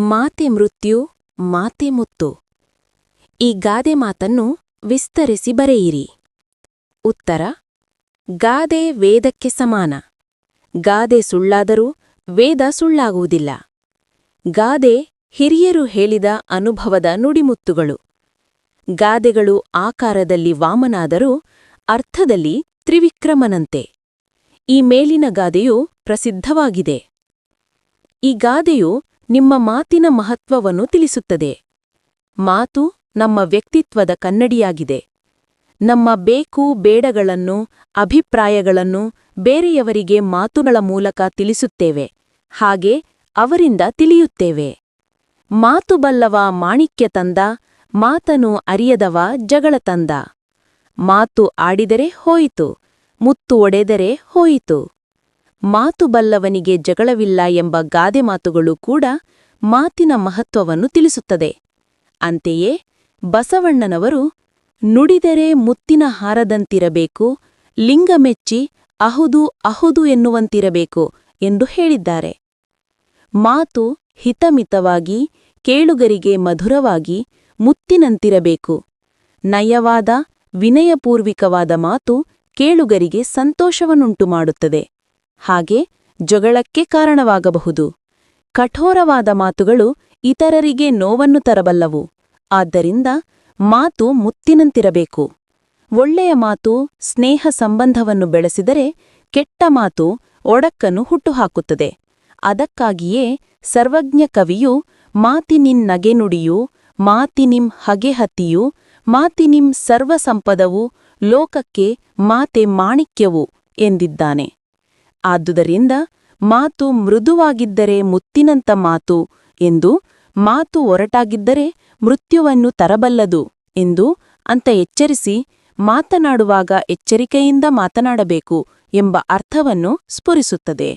ಮಾತೆ ಮೃತ್ಯು, ಮಾತೆ ಮುತ್ತು. ಈ ಗಾದೆ ಮಾತನ್ನು ವಿಸ್ತರಿಸಿ ಬರೆಯಿರಿ. ಉತ್ತರ, ಗಾದೆ ವೇದಕ್ಕೆ ಸಮಾನ. ಗಾದೆ ಸುಳ್ಳಾದರೂ ವೇದ ಸುಳ್ಳಾಗುವುದಿಲ್ಲ. ಗಾದೆ ಹಿರಿಯರು ಹೇಳಿದ ಅನುಭವದ ನುಡಿಮುತ್ತುಗಳು. ಗಾದೆಗಳು ಆಕಾರದಲ್ಲಿ ವಾಮನಾದರೂ ಅರ್ಥದಲ್ಲಿ ತ್ರಿವಿಕ್ರಮನಂತೆ. ಈ ಮೇಲಿನ ಗಾದೆಯು ಪ್ರಸಿದ್ಧವಾಗಿದೆ. ಈ ಗಾದೆಯು ನಿಮ್ಮ ಮಾತಿನ ಮಹತ್ವವನ್ನು ತಿಳಿಸುತ್ತದೆ. ಮಾತು ನಮ್ಮ ವ್ಯಕ್ತಿತ್ವದ ಕನ್ನಡಿಯಾಗಿದೆ. ನಮ್ಮ ಬೇಕು ಬೇಡಗಳನ್ನು, ಅಭಿಪ್ರಾಯಗಳನ್ನು ಬೇರೆಯವರಿಗೆ ಮಾತುಗಳ ಮೂಲಕ ತಿಳಿಸುತ್ತೇವೆ. ಹಾಗೆ ಅವರಿಂದ ತಿಳಿಯುತ್ತೇವೆ. ಮಾತು ಬಲ್ಲವ ಮಾಣಿಕ್ಯ ತಂದ, ಮಾತನು ಅರಿಯದವ ಜಗಳ ತಂದ. ಮಾತು ಆಡಿದರೆ ಹೋಯಿತು, ಮುತ್ತು ಒಡೆದರೆ ಹೋಯಿತು. ಮಾತು ಬಲ್ಲವನಿಗೆ ಜಗಳವಿಲ್ಲ ಎಂಬ ಗಾದೆ ಮಾತುಗಳು ಕೂಡ ಮಾತಿನ ಮಹತ್ವವನ್ನು ತಿಳಿಸುತ್ತದೆ. ಅಂತೆಯೇ, ಬಸವಣ್ಣನವರು ನುಡಿದರೆ ಮುತ್ತಿನ ಹಾರದಂತಿರಬೇಕು ಲಿಂಗಮೆಚ್ಚಿ ಅಹುದು ಅಹುದು ಎನ್ನುವಂತಿರಬೇಕು ಎಂದು ಹೇಳಿದ್ದಾರೆ. ಮಾತು ಹಿತಮಿತವಾಗಿ, ಕೇಳುಗರಿಗೆ ಮಧುರವಾಗಿ ಮುತ್ತಿನಂತಿರಬೇಕು. ನಯವಾದ, ವಿನಯಪೂರ್ವಿಕವಾದ ಮಾತು ಕೇಳುಗರಿಗೆ ಸಂತೋಷವನ್ನುಂಟು ಮಾಡುತ್ತದೆ ಹಾಗೆ ಜಗಳಕ್ಕೆ ಕಾರಣವಾಗಬಹುದು. ಕಠೋರವಾದ ಮಾತುಗಳು ಇತರರಿಗೆ ನೋವನ್ನು ತರಬಲ್ಲವು. ಆದ್ದರಿಂದ ಮಾತು ಮುತ್ತಿನಂತಿರಬೇಕು. ಒಳ್ಳೆಯ ಮಾತು ಸ್ನೇಹ ಸಂಬಂಧವನ್ನು ಬೆಳೆಸಿದರೆ ಕೆಟ್ಟ ಮಾತು ಒಡಕ್ಕನ್ನು ಹುಟ್ಟುಹಾಕುತ್ತದೆ. ಅದಕ್ಕಾಗಿಯೇ ಸರ್ವಜ್ಞ ಕವಿಯು ಮಾತಿನಿನ್ ನಗೆನುಡಿಯು ಮಾತಿನಿಂ ಹಗೆಹತಿಯು ಮಾತಿನಿಂ ಸರ್ವಸಂಪದವು, ಲೋಕಕ್ಕೆ ಮಾತೆ ಮಾಣಿಕ್ಯವು ಎಂದಿದ್ದಾನೆ. ಆದುದರಿಂದ ಮಾತು ಮೃದುವಾಗಿದ್ದರೆ ಮುತ್ತಿನಂತ ಮಾತು ಎಂದು ಮಾತು ಒರಟಾಗಿದ್ದರೆ ಮೃತ್ಯುವನ್ನು ತರಬಲ್ಲದು ಎಂದು ಅಂತ ಎಚ್ಚರಿಸಿ ಮಾತನಾಡುವಾಗ ಎಚ್ಚರಿಕೆಯಿಂದ ಮಾತನಾಡಬೇಕು ಎಂಬ ಅರ್ಥವನ್ನು ಸ್ಫುರಿಸುತ್ತದೆ.